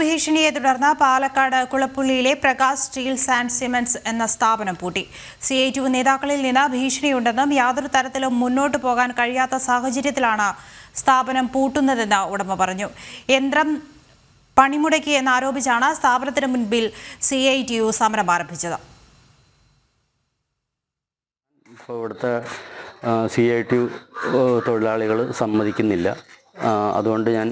ഭീഷണിയെ തുടർന്ന് പാലക്കാട് കുളപ്പുള്ളിയിലെ പ്രകാശ് സ്റ്റീൽസ് ആൻഡ് സിമെന്റ്സ് എന്ന സ്ഥാപനം പൂട്ടി. സി ഐ ടി നേതാക്കളിൽ നിന്ന് ഭീഷണിയുണ്ടെന്നും യാതൊരു തരത്തിലും മുന്നോട്ട് പോകാൻ കഴിയാത്ത സാഹചര്യത്തിലാണ് സ്ഥാപനം പൂട്ടുന്നതെന്ന് ഉടമ പറഞ്ഞു. യന്ത്രം പണിമുടക്കി എന്നാരോപിച്ചാണ് സ്ഥാപനത്തിന് മുൻപിൽ സി ഐ ടി യു സമരം ആരംഭിച്ചത്. ഇവിടുത്തെ സി ഐ ടി തൊഴിലാളികൾ സമ്മതിക്കുന്നില്ല. അതുകൊണ്ട് ഞാൻ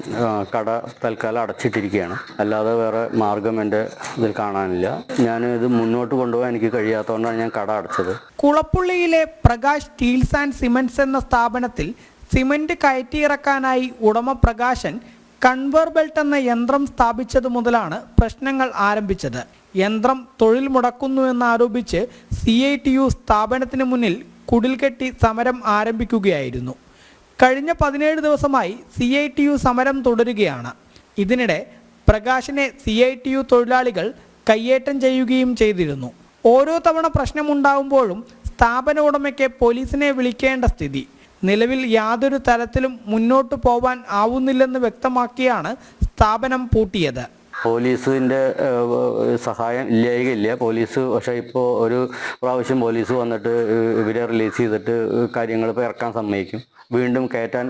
കട തൽക്കാലം അടച്ചിട്ടിരിക്കുകയാണ്. അല്ലാതെ വേറെ മാർഗം എന്റെ ഇതിൽ കാണാനില്ല. ഞാൻ ഇത് മുന്നോട്ട് കൊണ്ടുപോകാൻ എനിക്ക് കഴിയാത്തതുകൊണ്ടാണ് ഞാൻ കട അടച്ചത്. കുളപ്പുള്ളിയിലെ പ്രകാശ് സ്റ്റീൽസ് ആൻഡ് സിമന്റ്സ് എന്ന സ്ഥാപനത്തിൽ സിമന്റ് കയറ്റിയിറക്കാനായി ഉടമ പ്രകാശൻ കൺവർ ബെൽറ്റ് എന്ന യന്ത്രം സ്ഥാപിച്ചത് മുതലാണ് പ്രശ്നങ്ങൾ ആരംഭിച്ചത്. യന്ത്രം തൊഴിൽ മുടക്കുന്നുവെന്നാരോപിച്ച് സി ഐ ടി യു സ്ഥാപനത്തിന് മുന്നിൽ കുടിൽ കെട്ടി സമരം ആരംഭിക്കുകയായിരുന്നു. കഴിഞ്ഞ പതിനേഴ് ദിവസമായി സി ഐ ടി യു സമരം തുടരുകയാണ്. ഇതിനിടെ പ്രകാശിനെ സി ഐ ടി യു തൊഴിലാളികൾ കയ്യേറ്റം ചെയ്യുകയും ചെയ്തിരുന്നു. ഓരോ തവണ പ്രശ്നമുണ്ടാകുമ്പോഴും സ്ഥാപന ഉടമയ്ക്ക് പോലീസിനെ വിളിക്കേണ്ട സ്ഥിതി. നിലവിൽ യാതൊരു തരത്തിലും മുന്നോട്ട് പോവാൻ ആവുന്നില്ലെന്ന് വ്യക്തമാക്കിയാണ് സ്ഥാപനം പൂട്ടിയത്. പോലീസിന്റെ സഹായം ഇല്ലായികയില്ല പോലീസ് പക്ഷേ ഇപ്പോൾ ഒരു പ്രാവശ്യം പോലീസ് വന്നിട്ട് ഇവരെ റിലീസ് ചെയ്തിട്ട് കാര്യങ്ങൾ ഇപ്പോൾ ഇറക്കാൻ സമ്മതിക്കും. വീണ്ടും കയറ്റാൻ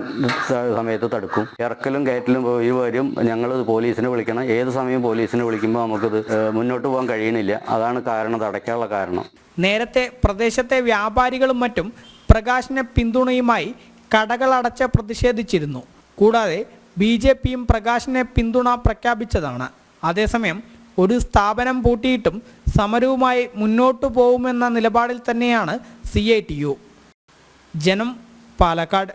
സമയത്ത് തടുക്കും. ഇറക്കലും കയറ്റലും പോയി വരും. ഞങ്ങൾ പോലീസിനെ വിളിക്കണം. ഏത് സമയം പോലീസിനെ വിളിക്കുമ്പോൾ നമുക്കിത് മുന്നോട്ട് പോകാൻ കഴിയണില്ല. അതാണ് കാരണം അടയ്ക്കാനുള്ള കാരണം. നേരത്തെ പ്രദേശത്തെ വ്യാപാരികളും മറ്റും പ്രകാശിനെ പിന്തുണയുമായി കടകൾ അടച്ച് പ്രതിഷേധിച്ചിരുന്നു. കൂടാതെ ബി ജെ പിയും പ്രകാശിനെ പിന്തുണ പ്രഖ്യാപിച്ചതാണ്. അതേസമയം ഒരു സ്ഥാപനം പൂട്ടിയിട്ടും സമരവുമായി മുന്നോട്ടു പോകുമെന്ന നിലപാടിൽ തന്നെയാണ് സി ഐ ടി യു. ജനം പാലക്കാട്.